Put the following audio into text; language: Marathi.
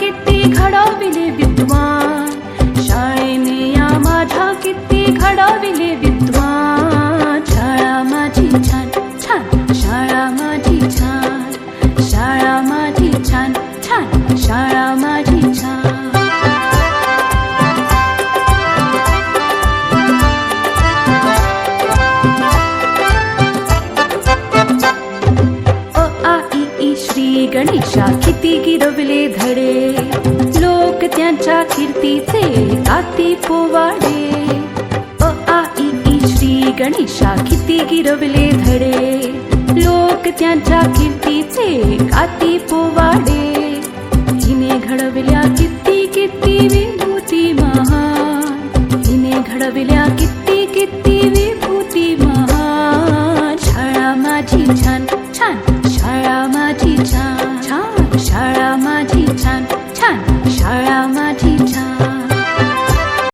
किट्टी खड़ा बिले बिले पोटी गिरवले धडे. लोक त्यांच्या कीर्तीचे आती पोवाडे. अ आ ई श्री गणेशा किती गिरवले धडे. लोक त्यांच्या कीर्तीचे आती पोवाडे. हिने घडविल्या किती किती विभूती महा हिने घडविल्या किती किती विभूती महा शाळा माझी छान छान शाळा माझी छान.